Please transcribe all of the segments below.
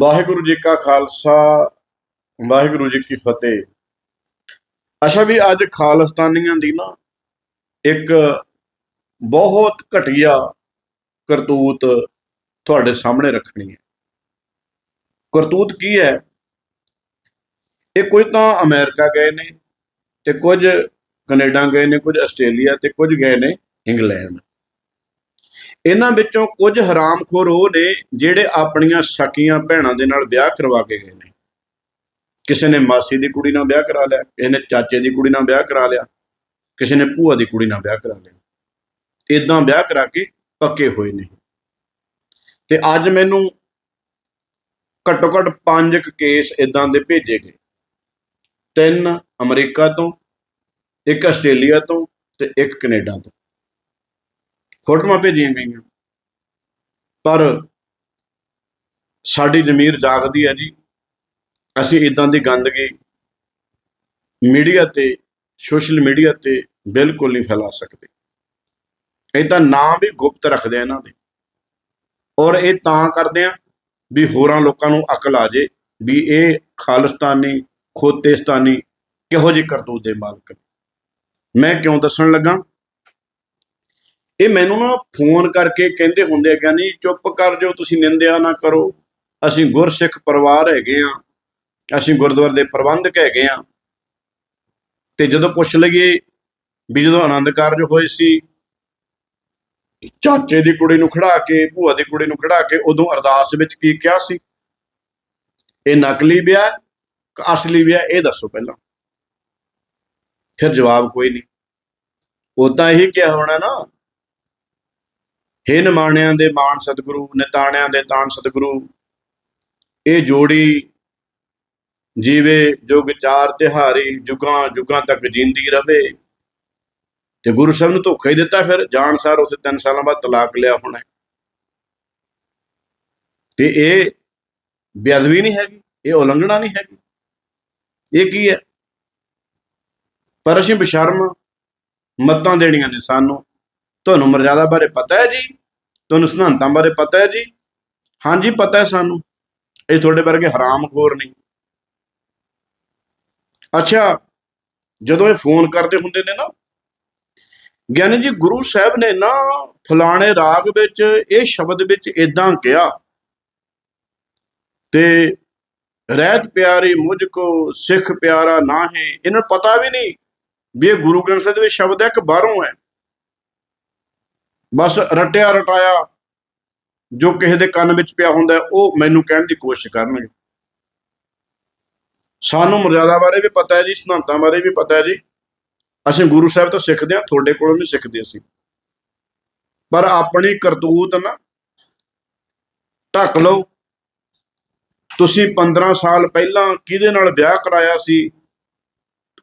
ਵਾਹਿਗੁਰੂ ਜੀ ਕਾ ਖਾਲਸਾ, ਵਾਹਿਗੁਰੂ ਜੀ ਕੀ ਫਤਿਹ। ਅੱਛਾ ਵੀ ਅੱਜ ਖਾਲਸਤਾਨੀਆਂ ਦੀ ਨਾ ਇੱਕ ਬਹੁਤ ਘਟੀਆ ਕਰਤੂਤ ਤੁਹਾਡੇ ਸਾਹਮਣੇ ਰੱਖਣੀ ਹੈ। ਕਰਤੂਤ ਕੀ ਹੈ? ਇਹ ਕੁਝ ਤਾਂ ਅਮਰੀਕਾ ਗਏ ਨੇ, ਤੇ ਕੁਝ ਕੈਨੇਡਾ ਗਏ ਨੇ, ਕੁਝ ਆਸਟ੍ਰੇਲੀਆ, ਤੇ ਕੁਝ ਗਏ ਨੇ ਇੰਗਲੈਂਡ। ਇਹਨਾਂ ਵਿੱਚੋਂ ਕੁਝ ਹਰਾਮਖੋਰ ਉਹ ਨੇ ਜਿਹੜੇ ਆਪਣੀਆਂ ਸਕੀਆਂ ਭੈਣਾਂ ਦੇ ਨਾਲ ਵਿਆਹ ਕਰਵਾ ਕੇ ਗਏ ਨੇ। ਕਿਸੇ ਨੇ ਮਾਸੀ ਦੀ ਕੁੜੀ ਨਾਲ ਵਿਆਹ ਕਰਾ ਲਿਆ, ਕਿਸੇ ਨੇ ਚਾਚੇ ਦੀ ਕੁੜੀ ਨਾਲ ਵਿਆਹ ਕਰਾ ਲਿਆ, ਕਿਸੇ ਨੇ ਭੂਆ ਦੀ ਕੁੜੀ ਨਾਲ ਵਿਆਹ ਕਰਾ ਲਿਆ। ਇਦਾਂ ਵਿਆਹ ਕਰਾ ਕੇ ਪੱਕੇ ਹੋਏ ਨੇ। ਤੇ ਅੱਜ ਮੈਨੂੰ ਘੱਟੋ ਘੱਟ ਪੰਜ ਕੇਸ ਇਦਾਂ ਦੇ ਭੇਜੇ ਗਏ। ਤਿੰਨ ਅਮਰੀਕਾ ਤੋਂ, ਇੱਕ ਆਸਟ੍ਰੇਲੀਆ ਤੋਂ ਤੇ ਇੱਕ ਕੈਨੇਡਾ ਤੋਂ। ਫੋਟੋਆਂ ਭੇਜੀਆਂ ਗਈਆਂ। ਪਰ ਸਾਡੀ ਜ਼ਮੀਰ ਜਾਗਦੀ ਹੈ ਜੀ। ਅਸੀਂ ਇਦਾਂ ਦੀ ਗੰਦਗੀ ਮੀਡੀਆ ਤੇ, ਸੋਸ਼ਲ ਮੀਡੀਆ ਤੇ ਬਿਲਕੁਲ ਨਹੀਂ ਫੈਲਾ ਸਕਦੇ। ਇਹ ਤਾਂ ਨਾਂ ਵੀ ਗੁਪਤ ਰੱਖਦੇ ਆ ਇਹਨਾਂ ਦੇ। ਔਰ ਇਹ ਤਾਂ ਕਰਦੇ ਆ ਵੀ ਹੋਰਾਂ ਲੋਕਾਂ ਨੂੰ ਅਕਲ ਆ ਜੇ ਵੀ ਇਹ ਖਾਲਿਸਤਾਨੀ, ਖੋਤੇਸਤਾਨੀ ਕਿਹੋ ਜਿਹੇ ਕਰਤੂਤ ਦੇ ਮਾਲਕ ਨੇ। ਮੈਂ ਕਿਉਂ ਦੱਸਣ ਲੱਗਾ? ਇਹ ਮੈਨੂੰ ਨਾ ਫੋਨ ਕਰਕੇ ਕਹਿੰਦੇ ਹੁੰਦੇ ਆ, ਕਹਿੰਦੇ ਚੁੱਪ ਕਰ ਜਾਓ, ਤੁਸੀਂ ਨਿੰਦਿਆ ਨਾ ਕਰੋ। ਅਸੀਂ ਗੁਰਸਿੱਖ ਪਰਿਵਾਰ ਹੈਗੇ ਆ, ਅਸੀਂ ਗੁਰਦੁਆਰੇ ਦੇ ਪ੍ਰਬੰਧਕ ਹੈਗੇ ਆ। ਤੇ ਜਦੋਂ ਪੁੱਛ ਲਈਏ ਵੀ ਜਦੋਂ ਆਨੰਦ ਕਾਰਜ ਹੋਏ ਸੀ, ਚਾਚੇ ਦੀ ਕੁੜੀ ਨੂੰ ਖੜਾ ਕੇ, ਭੂਆ ਦੀ ਕੁੜੀ ਨੂੰ ਖੜਾ ਕੇ, ਉਦੋਂ ਅਰਦਾਸ ਵਿੱਚ ਕੀ ਕਿਹਾ ਸੀ? ਇਹ ਨਕਲੀ ਵਿਆਹ ਕਿ ਅਸਲੀ ਵਿਆਹ ਇਹ ਦੱਸੋ ਪਹਿਲਾਂ। ਫਿਰ ਜਵਾਬ ਕੋਈ ਨਹੀਂ। ਉਦਾਂ ਇਹੀ ਕਿਹਾ ਹੋਣਾ ਨਾ ਹੇ ਨਿਮਾਣਿਆਂ ਦੇ ਮਾਨ ਸਤਿਗੁਰੂ, ਨਿਤਾਣਿਆਂ ਦੇ ਤਾਣ ਸਤਿਗੁਰੂ। ਇਹ ਜੋੜੀ ਜੀਵੇ ਜੁਗ ਚਾਰ ਤਿਹਾਰੀ ਜੁਗਾਂ ਜੁਗਾਂ ਤੱਕ ਜਿੰਦੀ ਰਵੇ। ਤੇ ਗੁਰੂ ਸਾਹਿਬ ਨੂੰ ਧੋਖਾ ਹੀ ਦਿੱਤਾ ਫਿਰ, ਜਾਣ ਸਾਰ ਉਸੇ 3 ਸਾਲਾਂ ਬਾਅਦ ਤਲਾਕ ਲਿਆ ਹੋਣਾ। ਤੇ ਇਹ ਬੇਅਦਬੀ ਨਹੀਂ ਹੈਗੀ, ਇਹ ਉਲੰਘਣਾ ਨਹੀਂ ਹੈਗੀ। ਇਹ ਕੀ ਹੈ? ਪਰ ਅਸੀਂ ਬਸ਼ਰਮ ਮੱਤਾਂ ਦੇਣੀਆਂ ਨੇ ਸਾਨੂੰ। ਤੁਹਾਨੂੰ ਮਰਜ਼ਾਦਾ ਬਾਰੇ ਪਤਾ ਹੈ ਜੀ? ਤੁਹਾਨੂੰ ਸਿਧਾਂਤਾਂ ਬਾਰੇ ਪਤਾ ਹੈ ਜੀ? ਹਾਂਜੀ, ਪਤਾ ਹੈ ਸਾਨੂੰ। ਇਹ ਤੁਹਾਡੇ ਵਰਗੇ ਹਰਾਮਖੋਰ ਨਹੀਂ। ਅੱਛਾ, ਜਦੋਂ ਇਹ ਫੋਨ ਕਰਦੇ ਹੁੰਦੇ ਨੇ ਨਾ, ਗਿਆਨੀ ਜੀ ਗੁਰੂ ਸਾਹਿਬ ਨੇ ਨਾ ਫਲਾਣੇ ਰਾਗ ਵਿੱਚ, ਇਹ ਸ਼ਬਦ ਵਿੱਚ ਇਦਾਂ ਕਿਹਾ, ਤੇ ਰਹਿਤ ਪਿਆਰੀ ਮੁਝ ਕੋ, ਸਿੱਖ ਪਿਆਰਾ ਨਾ ਹੈ ਇਹਨਾਂ ਨੂੰ ਪਤਾ ਵੀ ਨਹੀਂ ਵੀ ਇਹ ਗੁਰੂ ਗ੍ਰੰਥ ਸਾਹਿਬ ਦੇ ਵਿੱਚ ਸ਼ਬਦ ਹੈ ਕਿ ਬਾਹਰੋਂ ਹੈ। ਬਸ ਰਟਿਆ ਰਟਾਇਆ ਜੋ ਕਿਸੇ ਦੇ ਕੰਨ ਵਿੱਚ ਪਿਆ ਹੁੰਦਾ ਉਹ ਮੈਨੂੰ ਕਹਿਣ ਦੀ ਕੋਸ਼ਿਸ਼ ਕਰਨਗੇ। ਸਾਨੂੰ ਮਰਿਆਦਾ ਬਾਰੇ ਵੀ ਪਤਾ ਹੈ ਜੀ, ਸਿਧਾਂਤਾਂ ਬਾਰੇ ਵੀ ਪਤਾ ਹੈ ਜੀ। ਅਸੀਂ ਗੁਰੂ ਸਾਹਿਬ ਤੋਂ ਸਿੱਖਦੇ ਹਾਂ, ਤੁਹਾਡੇ ਕੋਲੋਂ ਵੀ ਸਿੱਖਦੇ ਅਸੀਂ। ਪਰ ਆਪਣੀ ਕਰਤੂਤ ਨਾ ਢੱਕ ਲਓ। ਤੁਸੀਂ 15 ਸਾਲ ਪਹਿਲਾਂ ਕਿਹਦੇ ਨਾਲ ਵਿਆਹ ਕਰਾਇਆ ਸੀ?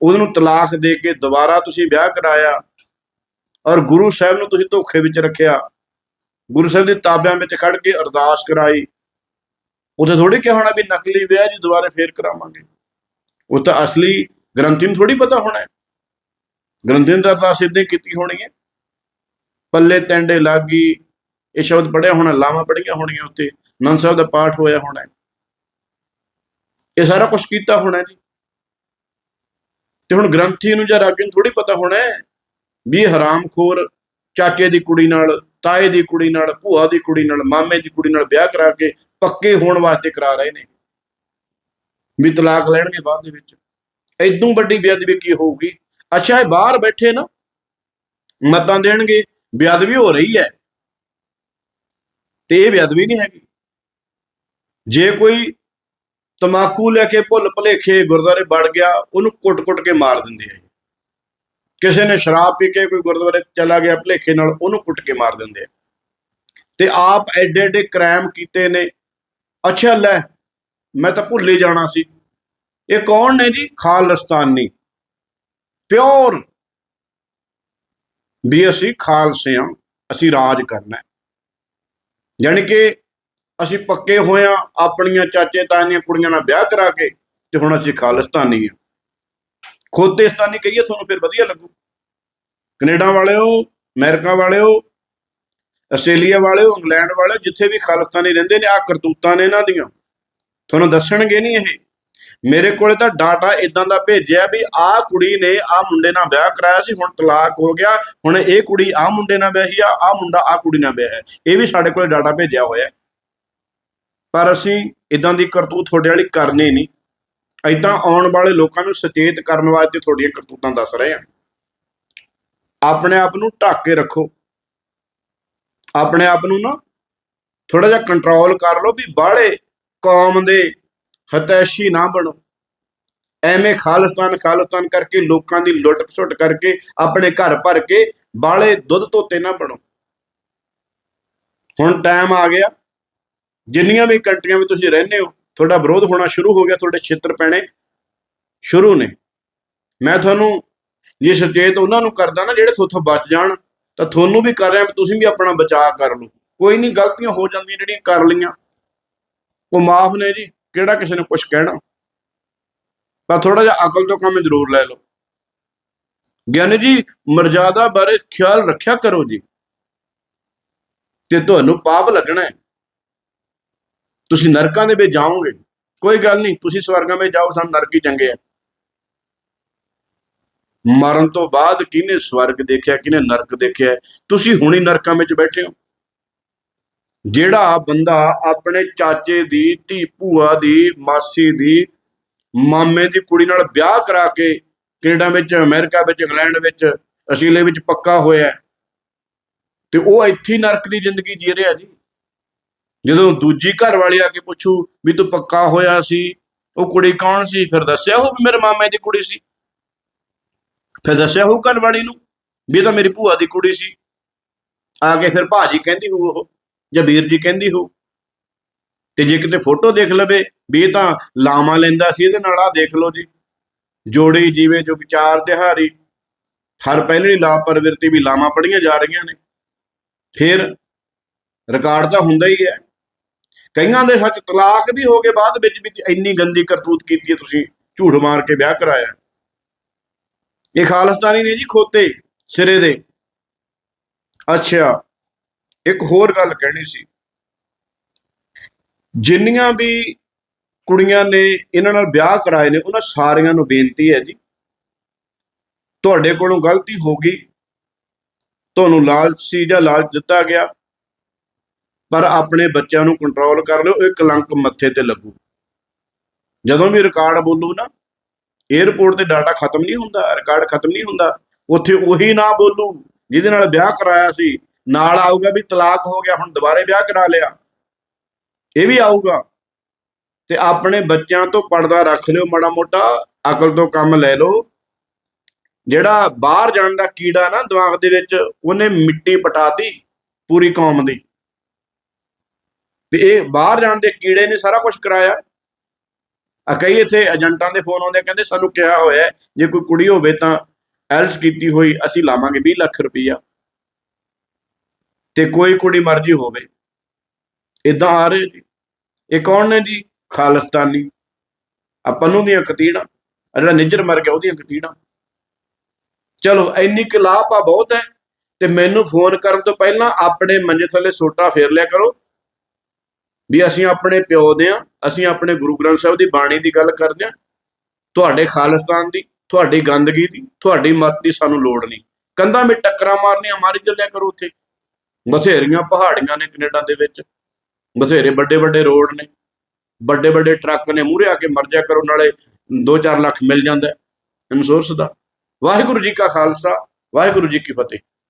ਉਹਨੂੰ ਨੂੰ ਤਲਾਕ ਦੇ ਕੇ ਦੁਬਾਰਾ ਤੁਸੀਂ ਵਿਆਹ ਕਰਾਇਆ। ਔਰ ਗੁਰੂ ਸਾਹਿਬ ਨੂੰ ਤੁਸੀਂ ਧੋਖੇ ਵਿੱਚ ਰੱਖਿਆ। ਗੁਰੂ ਸਾਹਿਬ ਦੇ ਤਾਬਿਆਂ ਵਿੱਚ ਖੜ ਕੇ ਅਰਦਾਸ ਕਰਾਈ। ਉਥੇ ਥੋੜੀ ਕਿਹਾ ਹੋਣਾ ਵੀ ਨਕਲੀ ਵਿਆਹ ਜੀ, ਦੁਬਾਰੇ ਫੇਰ ਕਰਾਵਾਂਗੇ। ਉਹ ਤਾਂ ਅਸਲੀ ਗ੍ਰੰਥੀ ਨੂੰ ਥੋੜੀ ਪਤਾ ਹੋਣਾ ਹੈ। ਗ੍ਰੰਥੀ ਨੇ ਤਾਂ ਅਰਦਾਸ ਇਦਾਂ ਹੀ ਕੀਤੀ ਹੋਣੀ ਹੈ। ਪੱਲੇ ਤੈਂਡੇ ਲਾਗੀ, ਇਹ ਸ਼ਬਦ ਪੜਿਆ ਹੋਣਾ, ਲਾਵਾਂ ਪੜੀਆਂ ਹੋਣੀਆਂ ਉੱਤੇ। ਨੰਦ ਸਾਹਿਬ ਦਾ ਪਾਠ ਹੋਇਆ ਹੋਣਾ ਇਹ ਸਾਰਾ ਕੁਝ ਕੀਤਾ ਹੋਣਾ ਜੀ। ਤੇ ਹੁਣ ਗ੍ਰੰਥੀ ਨੂੰ ਜਾਂ ਰਾਗੀ ਨੂੰ ਥੋੜੀ ਪਤਾ ਹੋਣਾ ਹੈ। ਵੀ ਹਰਾਮਖੋਰ, ਚਾਚੇ ਦੀ ਕੁੜੀ ਨਾਲ, ਤਾਏ ਦੀ ਕੁੜੀ ਨਾਲ, ਭੂਆ ਦੀ ਕੁੜੀ ਨਾਲ, ਮਾਮੇ ਦੀ ਕੁੜੀ ਨਾਲ ਵਿਆਹ ਕਰਾ ਕੇ ਪੱਕੇ ਹੋਣ ਵਾਸਤੇ ਕਰਾ ਰਹੇ ਨੇ। ਵੀ ਤਲਾਕ ਲੈਣਗੇ ਬਾਅਦ ਦੇ ਵਿੱਚ। ਐਦੋਂ ਵੱਡੀ ਬੇਅਦਬੀ ਕੀ ਹੋਊਗੀ? ਅੱਛਾ, ਇਹ ਬਾਹਰ ਬੈਠੇ ਨਾ, ਮਤਾਂ ਦੇਣਗੇ, ਬੇਅਦਬੀ ਹੋ ਰਹੀ ਹੈ। ਤੇ ਇਹ ਬੇਅਦਬੀ ਨਹੀਂ ਹੈਗੀ। ਜੇ ਕੋਈ ਤਮਾਕੂ ਲੈ ਕੇ ਭੁੱਲ ਭਲੇਖੇ ਗੁਰਦਾਰੇ ਵੜ ਗਿਆ, ਉਹਨੂੰ ਕੁੱਟ-ਕੁੱਟ ਕੇ ਮਾਰ ਦਿੰਦੇ ਆ ਕਿਸੇ ਨੇ ਸ਼ਰਾਬ ਪੀ ਕੇ ਕੋਈ ਗੁਰਦੁਆਰੇ ਚਲਾ ਗਿਆ ਭਲੇਖੇ ਨਾਲ, ਉਹਨੂੰ ਕੁੱਟ ਕੇ ਮਾਰ ਦਿੰਦੇ ਆ। ਤੇ ਆਪ ਐਡੇ ਐਡੇ ਕ੍ਰਾਈਮ ਕੀਤੇ ਨੇ। ਅੱਛਾ, ਲੈ, ਮੈਂ ਤਾਂ ਭੁੱਲ ਹੀ ਜਾਣਾ ਸੀ। ਇਹ ਕੌਣ ਨੇ ਜੀ? ਖਾਲਸਤਾਨੀ। ਪਿਓਰ। ਵੀ ਅਸੀਂ ਖਾਲਸੇ ਹਾਂ, ਅਸੀਂ ਰਾਜ ਕਰਨਾ ਹੈ। ਯਾਨੀ ਕਿ ਅਸੀਂ ਪੱਕੇ ਹੋਏ ਹਾਂ, ਆਪਣੀਆਂ ਚਾਚੇ ਤਾਇਆਂ ਦੀਆਂ ਕੁੜੀਆਂ ਨਾਲ ਵਿਆਹ ਕਰਾ ਕੇ, ਤੇ ਹੁਣ ਅਸੀਂ ਖਾਲਿਸਤਾਨੀ ਹਾਂ। ਖੋਤੇਸਤਾਨੀ ਕਹੀਏ, ਤੁਹਾਨੂੰ ਫਿਰ ਵਧੀਆ ਲੱਗੂ। ਕੈਨੇਡਾ ਵਾਲਿਓ, ਅਮਰੀਕਾ ਵਾਲਿਓ, ਆਸਟ੍ਰੇਲੀਆ ਵਾਲਿਓ, ਇੰਗਲੈਂਡ ਵਾਲਿਓ, ਜਿੱਥੇ ਵੀ ਖਾਲਿਸਤਾਨੀ ਰਹਿੰਦੇ ਨੇ ਆ ਕਰਤੂਤਾਂ ਨੇ ਇਹਨਾਂ ਦੀਆਂ। ਤੁਹਾਨੂੰ ਦੱਸਣਗੇ ਨਹੀਂ ਇਹ। ਮੇਰੇ ਕੋਲੇ ਤਾਂ ਡਾਟਾ ਇਦਾਂ ਦਾ ਭੇਜਿਆ ਵੀ ਆਹ ਕੁੜੀ ਨੇ ਆਹ ਮੁੰਡੇ ਨਾਲ ਵਿਆਹ ਕਰਾਇਆ ਸੀ, ਹੁਣ ਤਲਾਕ ਹੋ ਗਿਆ, ਹੁਣ ਇਹ ਕੁੜੀ ਆਹ ਮੁੰਡੇ ਨਾਲ ਵਿਆਹੀ ਆ, ਆਹ ਮੁੰਡਾ ਆਹ ਕੁੜੀ ਨਾਲ ਵਿਆਹਿਆ ਹੈ। ਇਹ ਵੀ ਸਾਡੇ ਕੋਲੇ ਡਾਟਾ ਭੇਜਿਆ ਹੋਇਆ ਪਰ ਅਸੀਂ ਇਦਾਂ ਦੀ ਕਰਤੂਤ ਤੁਹਾਡੇ ਵਾਲੀ ਕਰਨੀ ਨਹੀਂ। ਇਦਾਂ ਆਉਣ ਵਾਲੇ ਲੋਕਾਂ ਨੂੰ ਸੁਚੇਤ ਕਰਨ ਵਾਸਤੇ ਤੁਹਾਡੀਆਂ ਕਰਤੂਤਾਂ ਦੱਸ ਰਹੇ ਹਾਂ। ਆਪਣੇ ਆਪ ਨੂੰ ਢੱਕ ਕੇ ਰੱਖੋ। ਆਪਣੇ ਆਪ ਨੂੰ ਨਾ ਥੋੜਾ ਜਿਹਾ ਕੰਟਰੋਲ ਕਰ ਲਓ ਵੀ ਬਾਹਲੇ ਕੌਮ ਦੇ ਹਤੈਸ਼ੀ ਨਾ ਬਣੋ। ਐਵੇਂ ਖਾਲਿਸਤਾਨ ਖਾਲਿਸਤਾਨ ਕਰਕੇ, ਲੋਕਾਂ ਦੀ ਲੁੱਟ ਖਸੁੱਟ ਕਰਕੇ, ਆਪਣੇ ਘਰ ਭਰ ਕੇ ਬਾਹਲੇ ਦੁੱਧ ਧੋਤੇ ਨਾ ਬਣੋ। ਹੁਣ ਟਾਈਮ ਆ ਗਿਆ। ਜਿੰਨੀਆਂ ਵੀ ਕੰਟਰੀਆਂ ਵਿੱਚ ਤੁਸੀਂ ਰਹਿੰਦੇ ਹੋ ਤੁਹਾਡਾ ਵਿਰੋਧ ਹੋਣਾ ਸ਼ੁਰੂ ਹੋ ਗਿਆ, ਤੁਹਾਡੇ ਛੇਤਰ ਪੈਣੇ ਸ਼ੁਰੂ ਨੇ। ਮੈਂ ਤੁਹਾਨੂੰ ਜੇ ਸੁਚੇਤ ਉਹਨਾਂ ਨੂੰ ਕਰਦਾ ਨਾ ਜਿਹੜੇ ਤੁਹਾਥੋਂ ਬਚ ਜਾਣ, ਤਾਂ ਤੁਹਾਨੂੰ ਵੀ ਕਰ ਰਿਹਾ, ਵੀ ਤੁਸੀਂ ਵੀ ਆਪਣਾ ਬਚਾਅ ਕਰ ਲਓ। ਕੋਈ ਨਹੀਂ, ਗਲਤੀਆਂ ਹੋ ਜਾਂਦੀਆਂ ਜਿਹੜੀਆਂ ਕਰ ਲਈਆਂ। ਉਹ ਮਾਫ ਨੇ ਜੀ, ਕਿਹੜਾ ਕਿਸੇ ਨੇ ਕੁਝ ਕਹਿਣਾ। ਪਰ ਥੋੜਾ ਜਿਹਾ ਅਕਲ ਤੋਂ ਕੰਮ ਜ਼ਰੂਰ ਲੈ ਲਓ। ਗਿਆਨੀ ਜੀ, ਮਰਜ਼ਾਦਾ ਬਾਰੇ ਖਿਆਲ ਰੱਖਿਆ ਕਰੋ ਜੀ। ਤੇ ਤੁਹਾਨੂੰ ਪਾਪ ਲੱਗਣਾ ਹੈ। ਤੁਸੀਂ ਨਰਕਾਂ ਦੇ ਵਿੱਚ ਜਾਓਗੇ। ਕੋਈ ਗੱਲ ਨਹੀਂ, ਤੁਸੀਂ ਸਵਰਗਾਂ ਵਿੱਚ ਜਾਓ, ਸਾਨੂੰ ਨਰਕ ਹੀ ਚੰਗੇ ਆ। ਮਰਨ ਤੋਂ ਬਾਅਦ ਕਿਹਨੇ ਸਵਰਗ ਦੇਖਿਆ, ਕਿਹਨੇ ਨਰਕ ਦੇਖਿਆ? ਤੁਸੀਂ ਹੁਣੀ ਨਰਕਾਂ ਵਿੱਚ ਬੈਠੇ ਹੋ। ਜਿਹੜਾ ਬੰਦਾ ਆਪਣੇ ਚਾਚੇ ਦੀ, ਧੀ ਭੂਆ ਦੀ, ਮਾਸੀ ਦੀ, ਮਾਮੇ ਦੀ ਕੁੜੀ ਨਾਲ ਵਿਆਹ ਕਰਾ ਕੇ ਕੈਨੇਡਾ ਵਿੱਚ, ਅਮਰੀਕਾ ਵਿੱਚ, ਇੰਗਲੈਂਡ ਵਿੱਚ ਅਸੀਲੇ ਵਿੱਚ ਪੱਕਾ ਹੋਇਆ ਤੇ ਉਹ ਇੱਥੇ ਨਰਕ ਦੀ ਜ਼ਿੰਦਗੀ ਜੀ ਰਿਹਾ ਜੀ। ਜਦੋਂ ਦੂਜੀ ਘਰ ਵਾਲੀ ਆ ਕੇ ਪੁੱਛੂ ਵੀ ਤੂੰ ਪੱਕਾ ਹੋਇਆ ਸੀ, ਉਹ ਕੁੜੀ ਕੌਣ ਸੀ? ਫਿਰ ਦੱਸਿਆ ਉਹ ਵੀ ਮੇਰੇ ਮਾਮੇ ਦੀ ਕੁੜੀ ਸੀ। ਫਿਰ ਦੱਸਿਆ ਉਹ ਘਰ ਵਾਲੀ ਨੂੰ ਵੀ ਇਹ ਤਾਂ ਮੇਰੀ ਭੂਆ ਦੀ ਕੁੜੀ ਸੀ। ਆ ਕੇ ਫਿਰ ਭਾਜੀ ਕਹਿੰਦੀ ਹੋ ਉਹ, ਜਾਂ ਵੀਰ ਜੀ ਕਹਿੰਦੀ ਹੋ ਤੇ ਜੇ ਕਿਤੇ ਫੋਟੋ ਦੇਖ ਲਵੇ ਵੀ ਇਹ ਤਾਂ ਲਾਮਾ ਲੈਂਦਾ ਸੀ, ਇਹਦੇ ਨਾਲ ਆ ਦੇਖ ਲਓ ਜੀ। ਜੋੜੀ, ਜੀਵੇ, ਜੋ ਵਿਚਾਰ ਦਿਹਾਰੀ ਹਰ ਪਹਿਲੀ ਲਾ ਪਰਵਿਰਤੀ ਵੀ ਲਾਮਾ ਪੜੀਆਂ ਜਾ ਰਹੀਆਂ ਨੇ। ਫਿਰ ਰਿਕਾਰਡ ਤਾਂ ਹੁੰਦਾ ਹੀ ਹੈ। ਕਈਆਂ ਦੇ ਸੱਚ ਤਲਾਕ ਵੀ ਹੋ ਗਏ, ਬਾਅਦ ਵਿੱਚ ਵੀ ਇੰਨੀ ਗੰਦੀ ਕਰਤੂਤ ਕੀਤੀ ਹੈ, ਤੁਸੀਂ ਝੂਠ ਮਾਰ ਕੇ ਵਿਆਹ ਕਰਾਇਆ। ਇਹ ਖਾਲਸਤਾਨੀ ਨੇ ਜੀ ਖੋਤੇ ਸਿਰੇ ਦੇ। ਅੱਛਾ, ਇੱਕ ਹੋਰ ਗੱਲ ਕਹਿਣੀ ਸੀ। ਜਿੰਨੀਆਂ ਵੀ ਕੁੜੀਆਂ ਨੇ ਇਹਨਾਂ ਨਾਲ ਵਿਆਹ ਕਰਾਏ ਨੇ, ਉਹਨਾਂ ਸਾਰਿਆਂ ਨੂੰ ਬੇਨਤੀ ਹੈ ਜੀ, ਤੁਹਾਡੇ ਕੋਲੋਂ ਗਲਤੀ ਹੋ ਗਈ। ਤੁਹਾਨੂੰ ਲਾਲਚ ਸੀ ਜਾਂ ਲਾਲਚ ਦਿੱਤਾ ਗਿਆ। ਪਰ ਆਪਣੇ ਬੱਚਿਆਂ ਨੂੰ ਕੰਟਰੋਲ ਕਰ ਲਿਓ ਇਹ ਕਲੰਕ ਮੱਥੇ ਤੇ ਲੱਗੂ। ਜਦੋਂ ਵੀ ਰਿਕਾਰਡ ਬੋਲੂ ਨਾ 에어ਪੋਰਟ ਤੇ ਡਾਟਾ ਖਤਮ ਨਹੀਂ ਹੁੰਦਾ ਰਿਕਾਰਡ ਖਤਮ ਨਹੀਂ ਹੁੰਦਾ, ਉੱਥੇ ਉਹੀ ਨਾ ਬੋਲੂ, ਜਿਹਦੇ ਨਾਲ ਵਿਆਹ ਕਰਾਇਆ ਸੀ। ਨਾਲ ਆਊਗਾ ਵੀ ਤਲਾਕ ਹੋ ਗਿਆ, ਹੁਣ ਦੁਬਾਰੇ ਵਿਆਹ ਕਰਾ ਲਿਆ। ਇਹ ਵੀ ਆਊਗਾ। ਤੇ ਆਪਣੇ ਬੱਚਿਆਂ ਤੋਂ ਪਰਦਾ ਰੱਖ ਲਿਓ ਮਾੜਾ ਮੋਟਾ, ਅਕਲ ਤੋਂ ਕੰਮ ਲੈ ਲਓ। ਜਿਹੜਾ ਬਾਹਰ ਜਾਣ ਦਾ ਕੀੜਾ ਨਾ ਦਿਮਾਗ ਦੇ ਵਿੱਚ, ਉਹਨੇ ਮਿੱਟੀ ਪਟਾਤੀ ਪੂਰੀ ਕੌਮ ਦੀ। ਤੇ ਇਹ ਬਾਹਰ ਜਾਣ ਦੇ ਕੀੜੇ ਨੇ ਸਾਰਾ ਕੁਝ ਕਰਾਇਆ। ਆ ਕਈ ਇੱਥੇ ਏਜੰਟਾਂ ਦੇ ਫੋਨ ਆਉਂਦੇ ਕਹਿੰਦੇ ਸਾਨੂੰ ਕਿਹਾ ਹੋਇਆ ਜੇ ਕੋਈ ਕੁੜੀ ਹੋਵੇ ਤਾਂ ਐਲਸ ਕੀਤੀ ਹੋਈ, ਅਸੀਂ ਲਾਵਾਂਗੇ 20 ਲੱਖ ਰੁਪਈਆ। ਤੇ ਕੋਈ ਕੁੜੀ ਮਰਜ਼ੀ ਹੋਵੇ। ਇਦਾਂ ਆ ਰਹੇ ਜੀ ਇਹ ਕੌਣ ਨੇ ਜੀ? ਖਾਲਸਤਾਨੀ। ਆਪਾਂ ਨੂੰ ਦੀਆਂ ਕਤੀੜਾਂ ਜਿਹੜਾ ਨਿੱਜਰ ਮਰ ਗਿਆ, ਉਹਦੀਆਂ ਕਤੀੜਾਂ। ਚਲੋ, ਇੰਨੀ ਕਲਾਪ ਆ ਬਹੁਤ ਹੈ, ਤੇ ਮੈਨੂੰ ਫੋਨ ਕਰਨ ਤੋਂ ਪਹਿਲਾਂ ਆਪਣੇ ਮੰਜੇ ਥੱਲੇ ਸੋਟਾ ਫੇਰ ਲਿਆ ਕਰੋ। ਵੀ ਅਸੀਂ ਆਪਣੇ ਪਿਓ ਦੇ ਆ ਅਸੀਂ ਆਪਣੇ ਗੁਰੂ ਗ੍ਰੰਥ ਸਾਹਿਬ ਦੀ ਬਾਣੀ ਦੀ ਗੱਲ ਕਰਦੇ ਆ ਤੁਹਾਡੇ ਖਾਲਿਸਤਾਨ ਦੀ, ਤੁਹਾਡੀ ਗੰਦਗੀ ਦੀ, ਤੁਹਾਡੀ ਮਤ ਦੀ ਸਾਨੂੰ ਲੋੜ ਨਹੀਂ। ਕੰਧਾਂ ਵਿੱਚ ਟੱਕਰਾਂ ਮਾਰਨੀਆਂ, ਮਾਰੀ ਚੱਲਿਆ ਕਰੋ ਉੱਥੇ। ਬਥੇਰੀਆਂ ਪਹਾੜੀਆਂ ਨੇ ਕੈਨੇਡਾ ਦੇ ਵਿੱਚ। ਬਥੇਰੇ ਵੱਡੇ ਵੱਡੇ ਰੋਡ ਨੇ। ਵੱਡੇ ਵੱਡੇ ਟਰੱਕ ਨੇ, ਮੂਹਰੇ ਆ ਕੇ ਮਰ ਜਾ ਕਰੋ, ਨਾਲੇ 2-4 ਲੱਖ ਮਿਲ ਜਾਂਦਾ ਇਨਸੋਰਸ ਦਾ। ਵਾਹਿਗੁਰੂ ਜੀ ਕਾ ਖਾਲਸਾ, ਵਾਹਿਗੁਰੂ ਜੀ ਕੀ ਫਤਿਹ।